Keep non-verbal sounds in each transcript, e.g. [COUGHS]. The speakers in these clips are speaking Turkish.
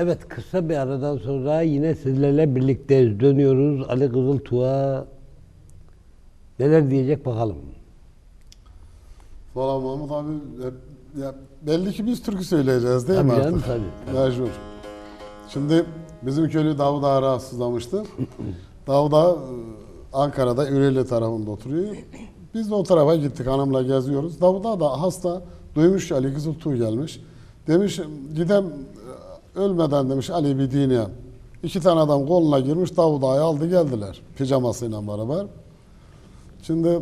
Evet kısa bir aradan sonra yine sizlerle birlikteyiz. Dönüyoruz Ali Kızıltuğ'a. Neler diyecek bakalım. Valla Mahmut abi ya, ya belli ki biz türkü söyleyeceğiz değil mi Tabii artık? canım, tabii. Mecbur. Şimdi bizim köylü Davud Ağa rahatsızlamıştı. [LAUGHS] Davud Ağa, e, Ankara'da Üreli tarafında oturuyor. Biz de o tarafa gittik hanımla geziyoruz. Davud Ağa da hasta duymuş Ali Kızıltuğ gelmiş. Demiş gidem e, ölmeden demiş Ali bir dineye. İki tane adam koluna girmiş Davud Ağa'yı aldı geldiler pijamasıyla beraber. Şimdi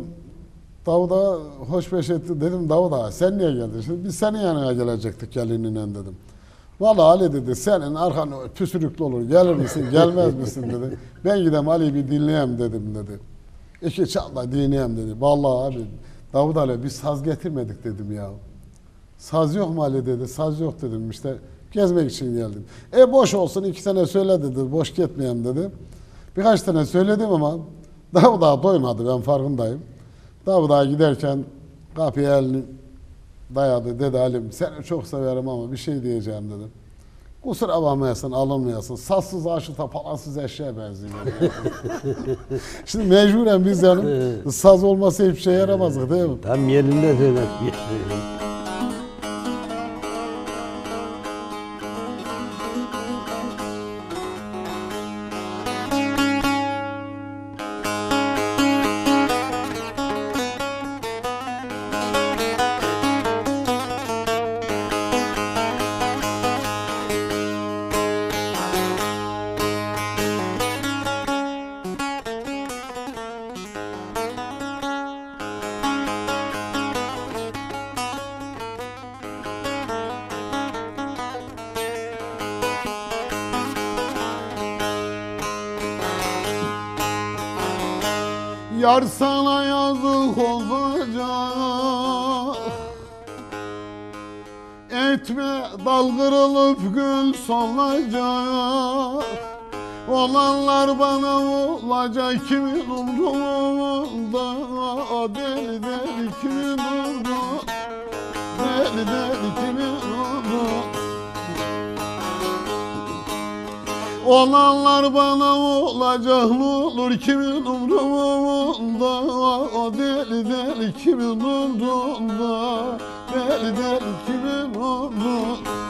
Davud'a hoş beş etti. Dedim Davud ağa sen niye geldin? Şimdi biz senin yanına gelecektik gelinle dedim. Vallahi Ali dedi senin arkan püsürüklü olur. Gelir misin gelmez misin dedi. Ben gidem Ali'yi bir dinleyeyim dedim dedi. İki çatla dinleyeyim dedi. Vallahi abi Davud Ali biz saz getirmedik dedim ya. Saz yok mu Ali dedi. Saz yok dedim işte gezmek için geldim. E boş olsun iki tane söyle dedi. Boş gitmeyeyim dedi. Birkaç tane söyledim ama Davud Ağa doymadı ben farkındayım. Davud Ağa giderken kapıya elini dayadı. Dedi Halim seni çok severim ama bir şey diyeceğim dedi. Kusura bakmayasın, alınmayasın. Sassız aşıta palansız eşeğe benziyor. [LAUGHS] Şimdi mecburen biz yani saz olmasa hiçbir şey yaramazdık değil mi? Tam yerinde söyler. Yar sana yazık olacak. Etme dal kırılıp gül solacak. Olanlar bana olacak kimin umrunda Deli deli kimin umrunda Deli deli Olanlar bana olacak olur? Kimin umrunda Deli deli kimin umrunda? Deli deli kimin umrunda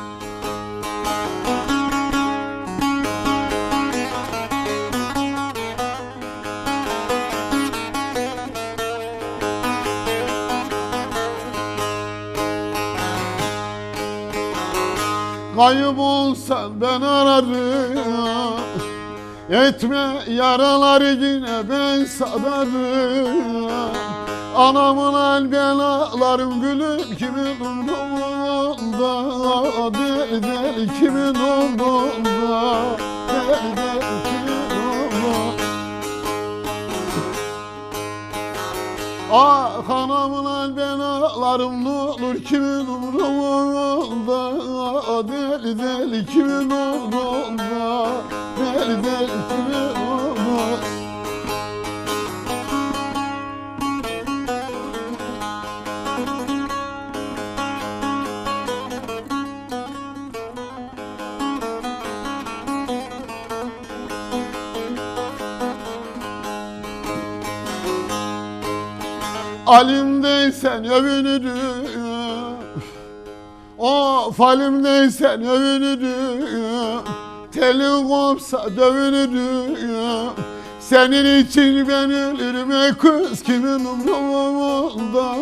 Kayıp olsan ben ararım. Etme yaraları yine ben sadarım. Anamın el belalarım gülüm kimin umrunda deli kimin umrunda deli kimin Ah anamın el belalarım ne olur kimin umrunda? Deli deli kimin umrunda? Deli deli kimin umrunda Alimdeysen övünürüm. Of halimdeysen övünürüm. Telin kopsa dövünürüm. Senin için ben ölürüm ey kız. Kimin umrunda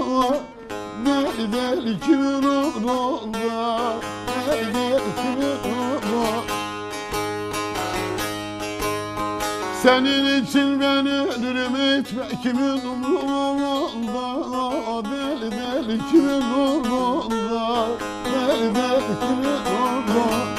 Deli deli kimin umrunda? Deli deli kimin Senin için ben ölürüm etme kimin umrunda Deli deli kimin umrunda? Deli deli kimin umrunda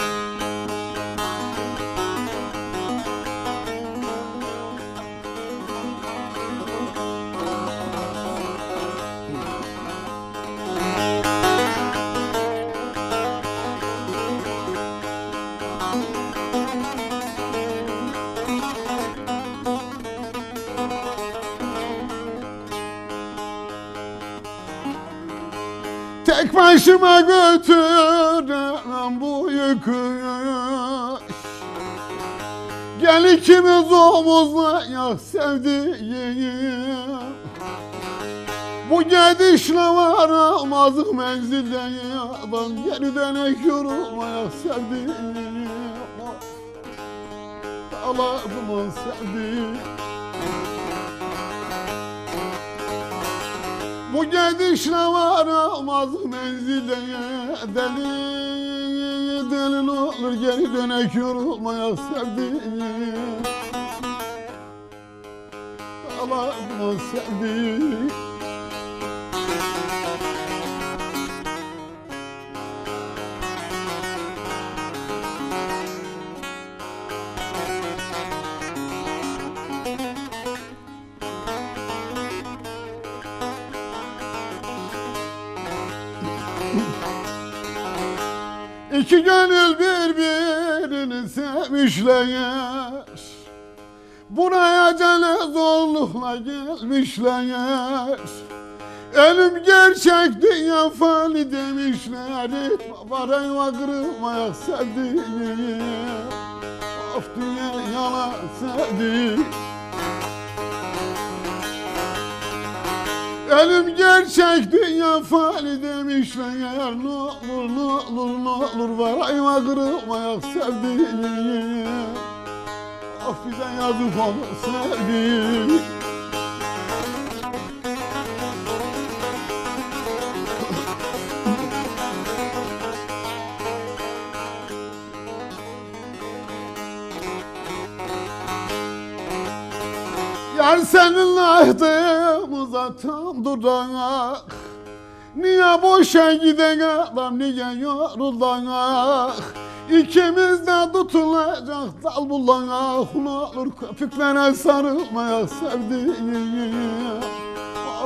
başıma götüremem bu yükü. Gel ikimiz omuzlayak sevdiğim. Bu gidişle varamaz menzilde Ben geri dönek yorulmayak sevdiğim. Dağlarımı sevdiğim Bu gidişle varamaz menzile. Deli Deli olur geri dönek yorulmaya sevdiğim. Allah'ımı sevdiğim sevmişler Buraya cane zorlukla gelmişler. Ölüm gerçek dünya fani demişler. Parayla kırılmaya sevdiğim. Of dünya yalan sevdiğim Ölüm gerçek dünya fani demişler Ne olur ne olur ne olur var ayva kırılmayak sevdiğim Of bize yazık olur sevdiğim Yar seninle ahdımıza tam durak Niye boşa giden adam niye yorulan İkimiz de tutulacak dal bulan Ne olur köpüklere sarılmaya sevdiğim.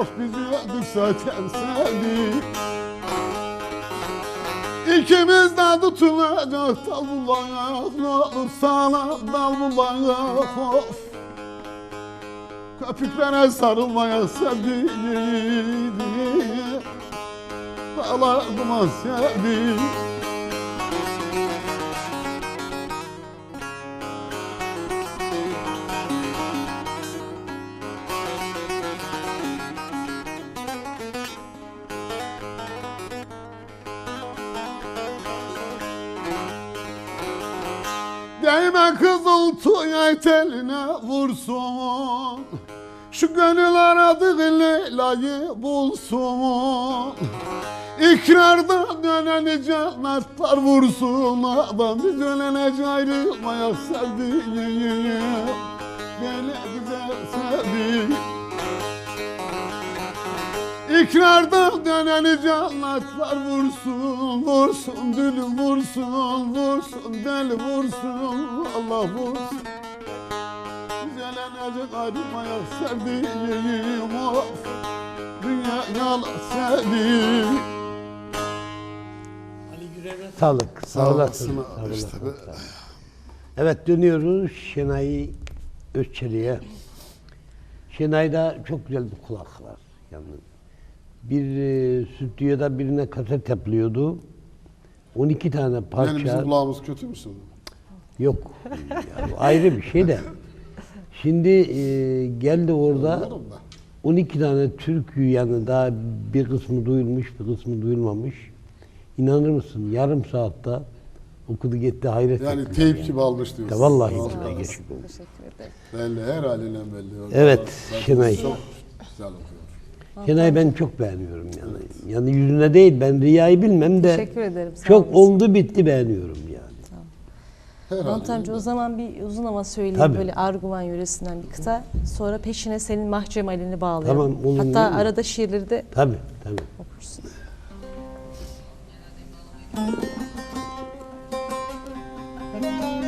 Of bizi öldük zaten sevdiğim. İkimiz de tutulacak dal bulan Ne olur sana dal bulan Of Köpüklere sarılmaya sevdiğim Dağlarıma sevdiğim Değme kızıl tuğya teline vursun? Şu gönül aradığı Leyla'yı bulsun. İkrardan döneni cennetler vursun. Adam biz ölene ayrılmaya sevdiğim Böyle güzel sevdiğim İkrardan döneni cennetler vursun Vursun dülüm vursun Vursun deli vursun Allah vursun Güzelenecek ayrılmaya sevdiğim Of Dünya yalan sevdiğim Sağlık. Sağ Sağ olasın olasın. abi Sağ işte olasın, be. sağ olasın. Evet dönüyoruz Şenay Özçelik'e. Şenay'da çok güzel bir kulak var. Yani bir e, stüdyoda birine kaset yapılıyordu. 12 tane Yani parça. bizim kulağımız kötü müsün? Yok. Yani ayrı bir şey de. Şimdi e, geldi orada Anlarım da. 12 tane türkü yani daha bir kısmı duyulmuş, bir kısmı duyulmamış. İnanır mısın yarım saatte okudu gitti hayret Yani ettim teyp yani. gibi almış diyorsun. Ya vallahi Allah billahi geçik oldu. Teşekkür ederim. Belli her haliyle belli. Evet, Şenay. Çok güzel okuyor. Yanay'ı ben çok beğeniyorum Yanay'ı. Yani yüzüne değil ben Riya'yı bilmem de Teşekkür ederim. sağ çok olasın. oldu bitti beğeniyorum yani. Mahmut amca o zaman bir uzun ama söyleyeyim Tabii. böyle Arguvan yöresinden bir kıta. Sonra peşine senin mahcemalini bağlayalım. Tamam, olur, Hatta arada şiirleri de Tabii tabii. okursun. Thank.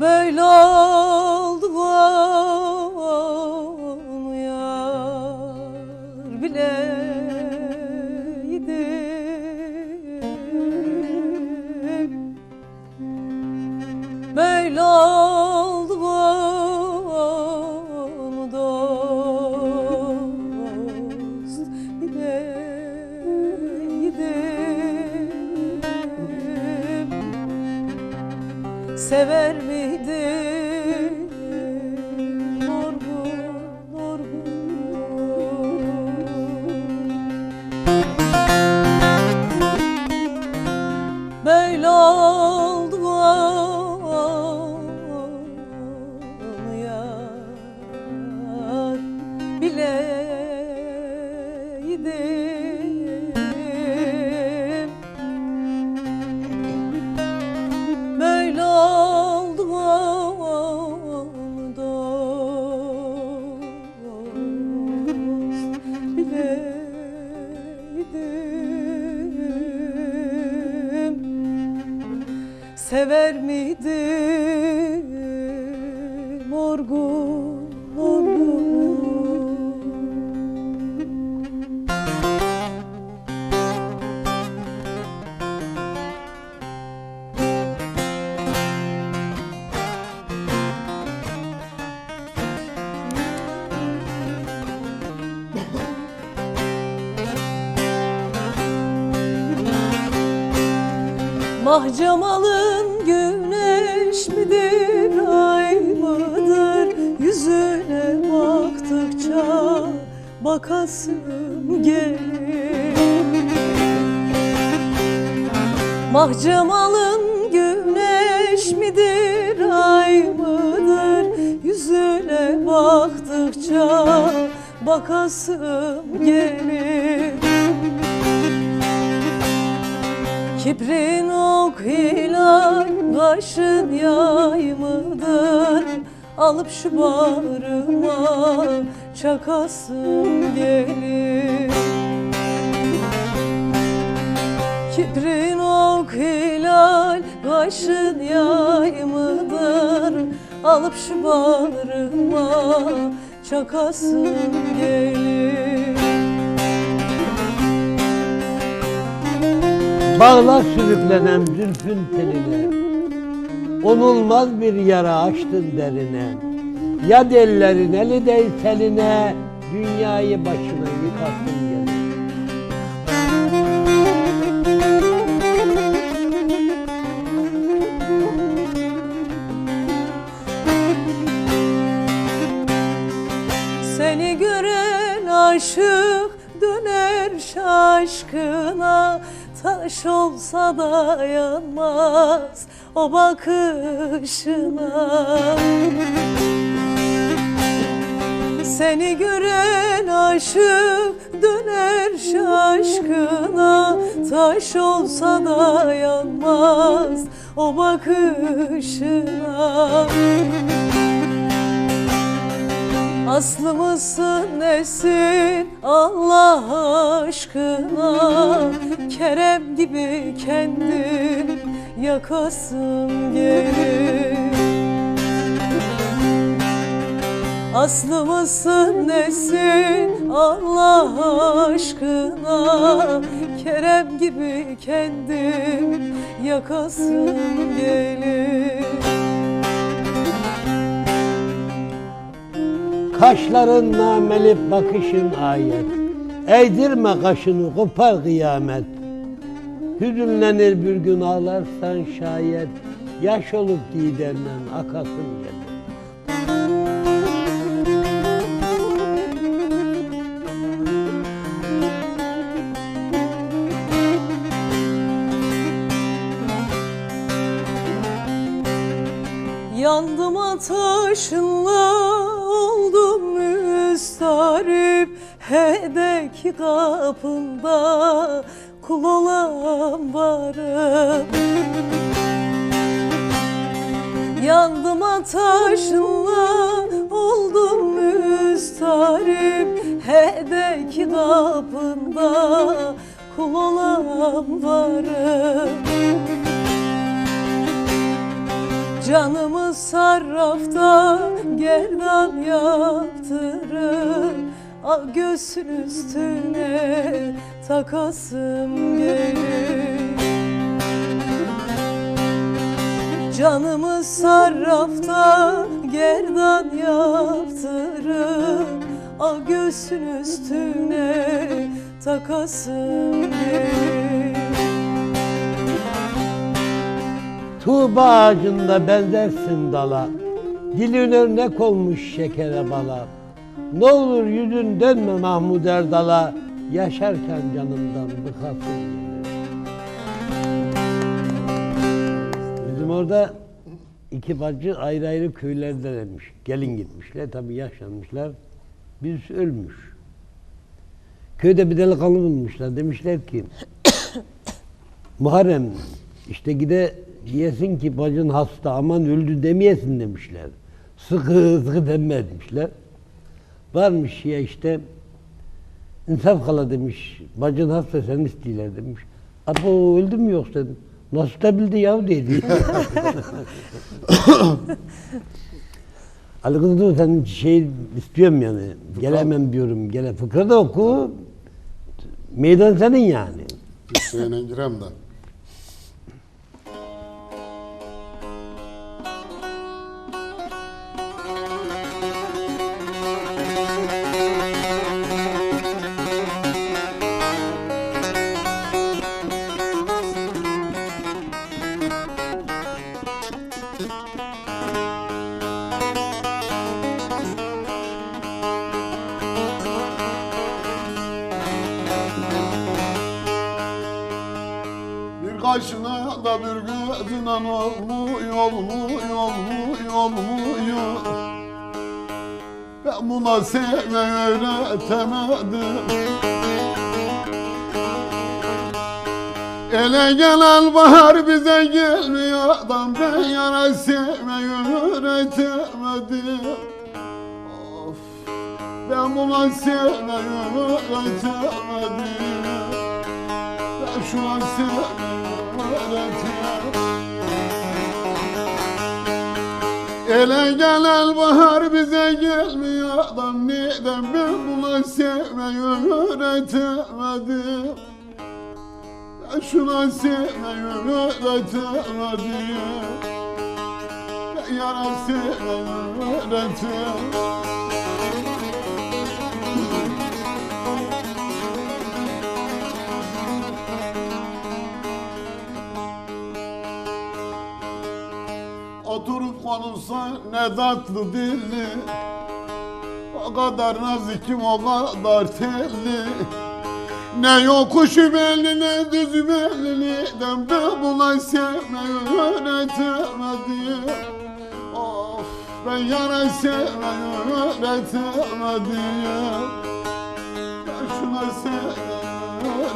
Böyle Mahcamalın güneş midir ay mıdır? Yüzüne baktıkça bakasım gelir. Mahcamalın güneş midir ay mıdır? Yüzüne baktıkça bakasım gelir Kibrin ok hilal, kaşın yay mıdır? Alıp şu bağrıma çakasım gelir Kibrin ok hilal, kaşın yay mıdır? Alıp şu bağrıma çakasım gelir Bağla sürüklenem zülfün teline. Onulmaz bir yara açtın derine. Ya dellerin eli değil teline Dünyayı başına yıkasın gelir Seni gören aşık döner şaşkına Taş olsa da yanmaz o bakışına. Seni gören aşık döner şaşkına. Taş olsa da yanmaz o bakışına Aslı mısın nesin Allah aşkına? Kerem gibi kendim yakasım gelir Aslı mısın nesin Allah aşkına? Kerem gibi kendim yakasım gelir Kaşların namelip bakışın ayet. Eğdirme kaşını kopar kıyamet. Hüzünlenir bir gün ağlarsan şayet. Yaş olup didenden akasın gelir Yandım ateşinle ki kapında kul olan varım. Yandım ataşınla oldum müstarim Hele ki kapında kul olan varım. Canımı sarrafta gerdan yaptırır göğsün üstüne takasım gelir. Canımı sarrafta gerdan yaptırır Al göğsün üstüne takasım gelir. Tuğba ağacında benzersin dala, dilin örnek olmuş şekere bala. Ne olur yüzün dönme Mahmud Erdal'a, yaşarken canımdan bıkasın. Bizim orada iki bacı ayrı ayrı köylerdenmiş, gelin gitmişler, tabii yaşlanmışlar, biz ölmüş. Köyde bir delikanlı bulmuşlar, demişler ki, [COUGHS] Muharrem işte gide diyesin ki bacın hasta aman öldü demeyesin demişler. Sıkı sıkı deme demişler. Varmış ya işte insaf kala demiş. Bacın hasta sen istiyorlar demiş. Apo öldü mü yoksa dedim. Nasıl da bildi yav dedi. [LAUGHS] Ali Kızıl sen şey istiyorum yani. Gelemem diyorum. Gele fıkra da oku. Meydan senin yani. Hüseyin'e girem de. Olmuyor. Ben buna sevmeyi öğretemedim. Ele gelen bahar bize gelmiyor adam ben yana sevmeyi öğretemedim. Of, ben buna sevmeyi öğretemedim. Ben şu an sevmeyi öğretiyorum. Ele gelen bahar bize gelmiyor adam neden ben buna sevmeyi öğretemedim. Şuna sevmeyi öğretemedim. Yana sevmeyi öğretemedim. Konuşsa ne tatlı dilli. O kadar nazikim o kadar telli. Ne yokuşu belli ne düzü belli ben buna sevmeyi öğretemedim Of ben yana sevmeyi öğretemedim Ben şuna sevmeyi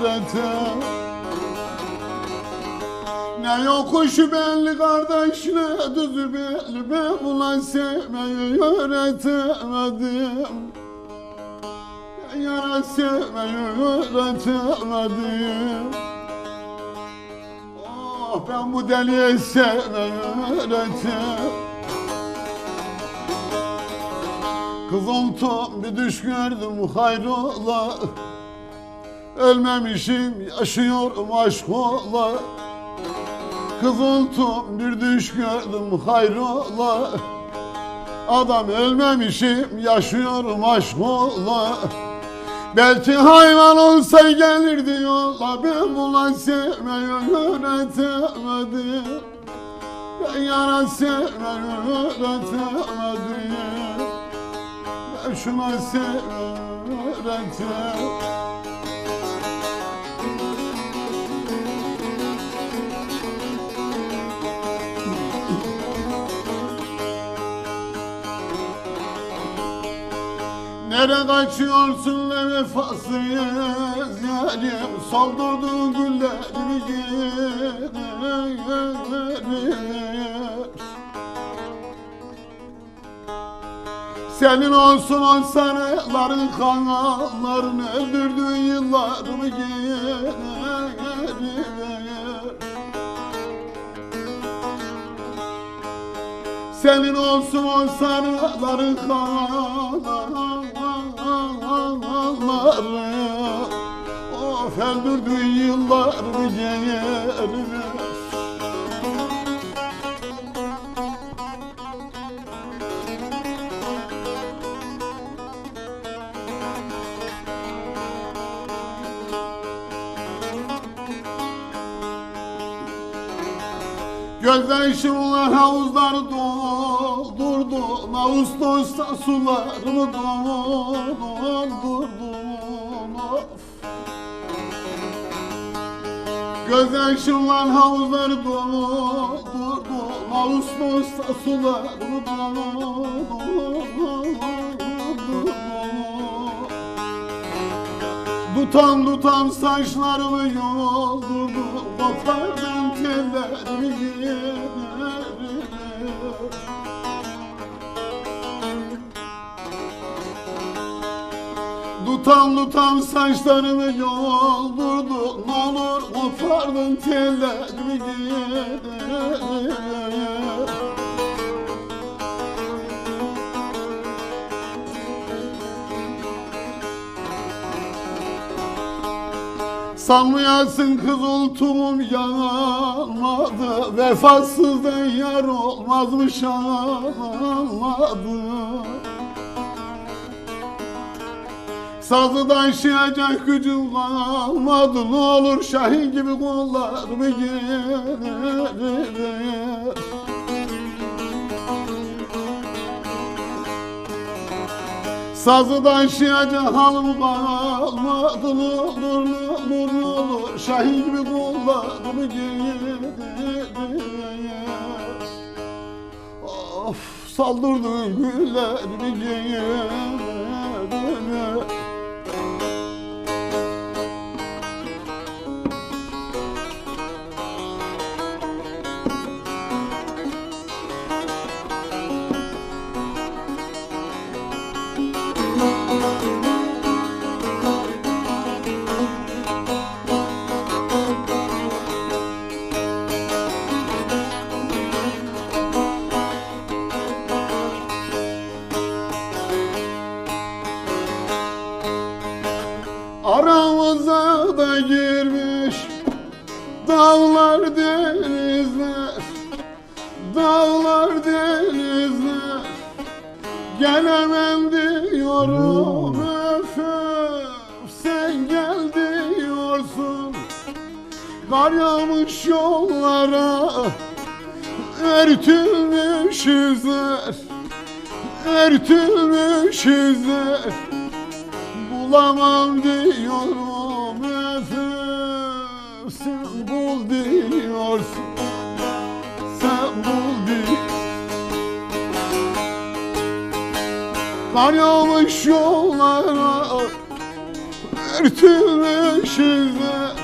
öğretemedim ne yokuşu belli kardeş ne düzü belli. Ben buna sevmeyi öğretemedim. Yana sevmeyi öğretemedim. Oh ben bu deliye sevmeyi öğretemedim. Kız oldum bir düş gördüm hayrola. Ölmemişim yaşıyorum aşk ola Kızıltım bir düş gördüm hayrola. Adam ölmemişim yaşıyorum aşk ola. Belki hayvan olsa gelirdi yola Ben buna sevmeyi öğretemedim. Ben yana sevmeyi öğretemedim. Ben şuna sevmeyi öğretemedim Nere kaçıyorsun ne vefasız yarim Soldurduğun güllerini yerim Senin olsun o sarıların kanalların öldürdüğün yıllarımı geri. Senin olsun o sarıların kanalları Of öldürdüğün yıllarımı geri ver. Gözyaşımla havuzları doldurdun Ağustos'ta sularımı doldurdun of. Gözyaşımla havuzları doldurdun Ağustos'ta sularımı doldurdun Tutan tutan saçlarımı yoldurdu Kopardın tellerimi geri Tutan tutan saçlarımı yoldurdu. Ne olur kopardın tellerimi geri. Sanmayasın kız ultumum yanmadı Vefasızdan yar olmazmış anladı Sazı taşıyacak gücüm kalmadı. Ne olur Şahin gibi kollarımı geri. Ver Sazı taşıyacak halım kalmadı. Ne olur ne olur ne olur Şahin gibi kollarımı geri. Of saldırdın güllerimi geri Kar yağmış yollara Örtülmüş yüzler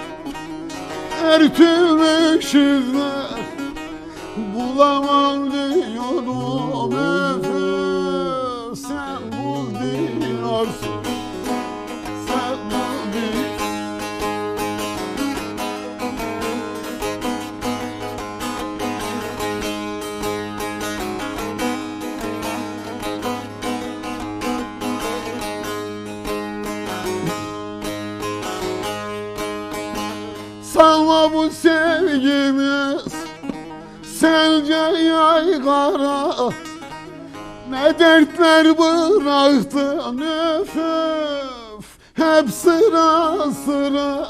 yaygara Ne dertler bıraktın öf öf Hep sıra sıra.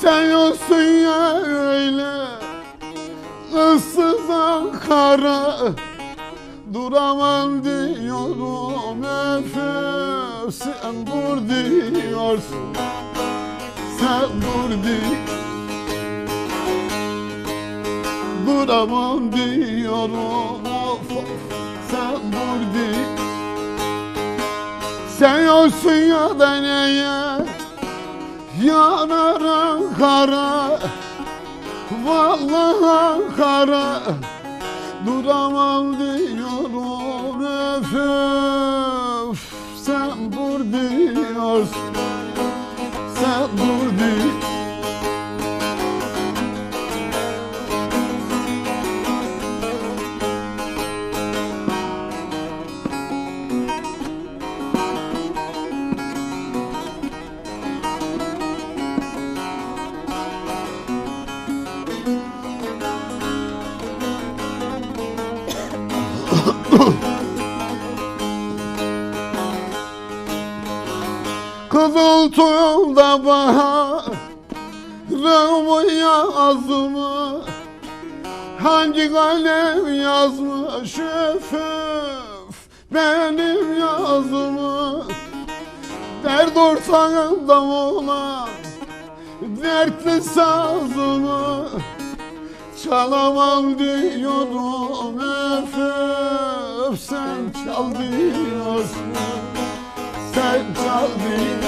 Sen yoksun ya öyle Issız Ankara. Duramam diyorum öf öf Sen dur diyorsun Sen dur diyorsun duramam diyorum. Of, of. Sen burada Sen olsun ya da neye Yanarım kara. Vallahi kara. Duramam diyorum. Öf, öf. Sen bur diyorsun. Sen bur Hangi kalem yazmış öf benim yazımı. Dert ortağımda olan dertli sazımı Çalamam diyordum öf sen çal diyorsun sen çaldın.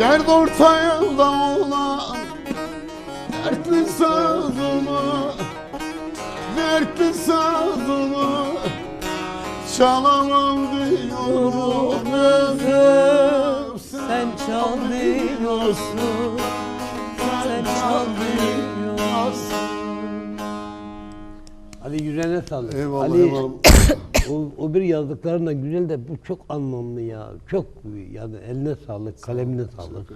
Dert ortağımda olan Dertli sazımı Dertli sazımı Çalamam diyorum öf Sen çal diyorsun, sen çal diyorsun. Ali yüreğine sağlık. Eyvallah Ali, eyvallah. [COUGHS] o, o bir yazdıkların da güzel de bu çok anlamlı ya. Çok yani eline sağlık, kalemine sağlık.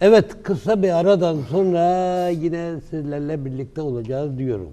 Evet kısa bir aradan sonra yine sizlerle birlikte olacağız diyorum.